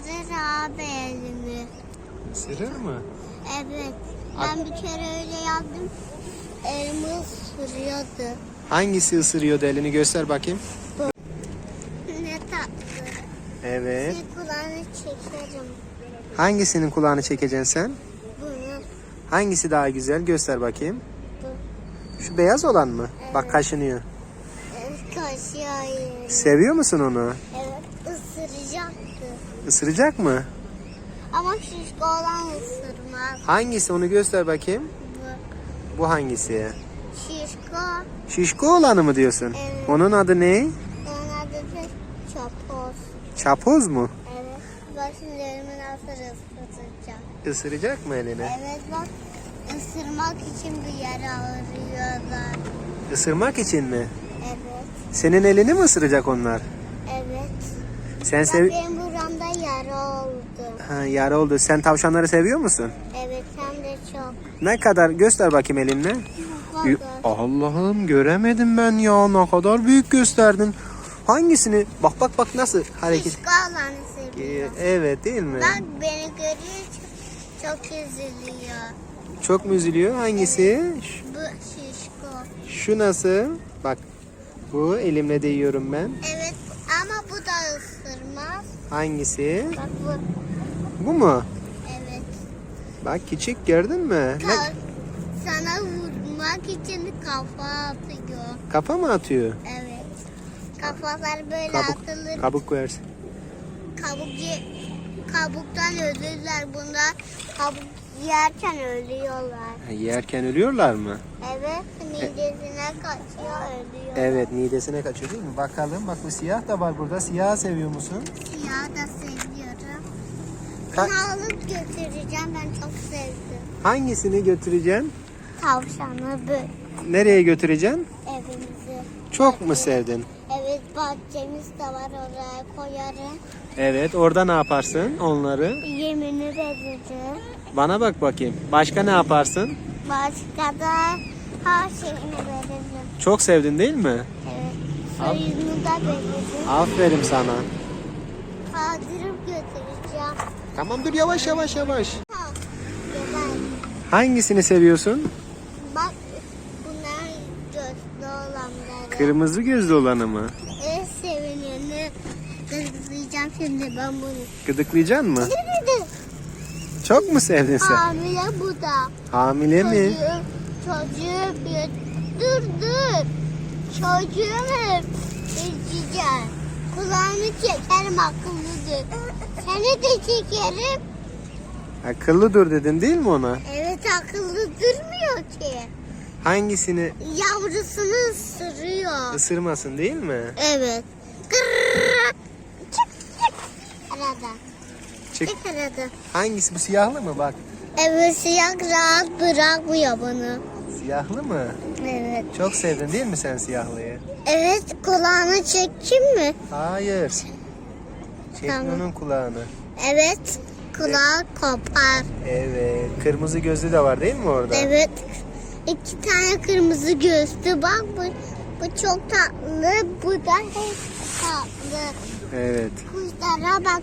ısırır abi elimi. Isırır mı? Evet. Ben bir kere öyle yaptım. Elimi ısırıyordu. Hangisi ısırıyordu elini göster bakayım. Ne tatlı. Evet. Bir kulağını çekerim. Hangisinin kulağını çekeceksin sen? Bunu. Hangisi daha güzel göster bakayım. Bu. Şu beyaz olan mı? Bak kaşınıyor. Kaşıyor. Seviyor musun onu? Evet ısıracaktı. Isıracak mı? Ama şişko olan ısırmaz. Hangisi onu göster bakayım. Bu. Bu hangisi? Şişko. Şişko olanı mı diyorsun? Evet. Onun adı ne? Onun adı da çapoz. Çapoz mu? Evet. Bak şimdi elimi nasıl ısıracağım. Isıracak mı elini? Evet bak ısırmak için bir yer arıyorlar. Isırmak için mi? Evet. Senin elini mi ısıracak onlar? Evet. Sen sev... benim buramda yara oldu. Ha, yara oldu. Sen tavşanları seviyor musun? Evet hem de çok. Ne kadar? Göster bakayım elinle. Allah'ım göremedim ben ya. Ne kadar büyük gösterdin. Hangisini? Bak bak bak nasıl hareket. Şişko olanı seviyor. Evet değil mi? Bak beni görüyor çok, çok üzülüyor. Çok mu üzülüyor? Hangisi? Ş- Bu şişko. Şu nasıl? Bak. Bu elimle değiyorum ben. Evet ama bu da ısırmaz. Hangisi? Bak bu. Bu mu? Evet. Bak küçük gördün mü? Ne? Ka- sana vurmak için kafa atıyor. Kafa mı atıyor? Evet. Kafalar böyle Kabuk, atılır. kabuk koyarsın. Kabuk kabuktan ölürler bunlar. Kabuk yerken ölüyorlar. Ha, Yerken ölüyorlar mı? Evet, midesine kaçıyor ölüyor. Evet midesine kaçıyor değil mi? Bakalım bak bu siyah da var burada. Siyah seviyor musun? Siyah da seviyorum. Ka- Bunu alıp götüreceğim ben çok sevdim. Hangisini götüreceksin? Tavşanı böyle Nereye götüreceksin? evimize. Çok mu sevdin? Evet bahçemiz de var oraya koyarım. Evet orada ne yaparsın onları? Yemini veririm. Bana bak bakayım. Başka ne yaparsın? Başka da her şeyini veririm. Çok sevdin değil mi? Evet. Al. Suyunu da veririm. Aferin sana. Kaldırıp götüreceğim. Tamam dur yavaş yavaş yavaş. Ha, güzel. Hangisini seviyorsun? Bak bunlar gözlü olanları. Kırmızı gözlü olanı mı? En sevineni kızlayacağım şimdi ben bunu. Gıdıklayacaksın mı? Çok mu sevdin sen? Hamile bu da. Hamile mi? Çocuğu, çocuğu bir dur dur. Çocuğu üzeceğim. Kulağını çekerim akıllıdır. Seni de çekerim. Akıllı dur dedin değil mi ona? Evet akıllı durmuyor ki. Hangisini Yavrusunu ısırıyor. ısırmasın değil mi? Evet. Kırrrrak. Çık çık. Arada. Çık. Çık arada. Hangisi bu siyahlı mı bak? Evet siyah rahat bırakmıyor bana. Siyahlı mı? Evet. Çok sevdin değil mi sen siyahlıyı? Evet kulağını çekeyim mi? Hayır. Çek Tamam. onun kulağını. Evet. Kulağı kopar. Evet. Kırmızı gözlü de var değil mi orada? Evet. İki tane kırmızı gözlü bak bu, bu çok tatlı. Bu da hep tatlı. Evet. Kuşlara bak.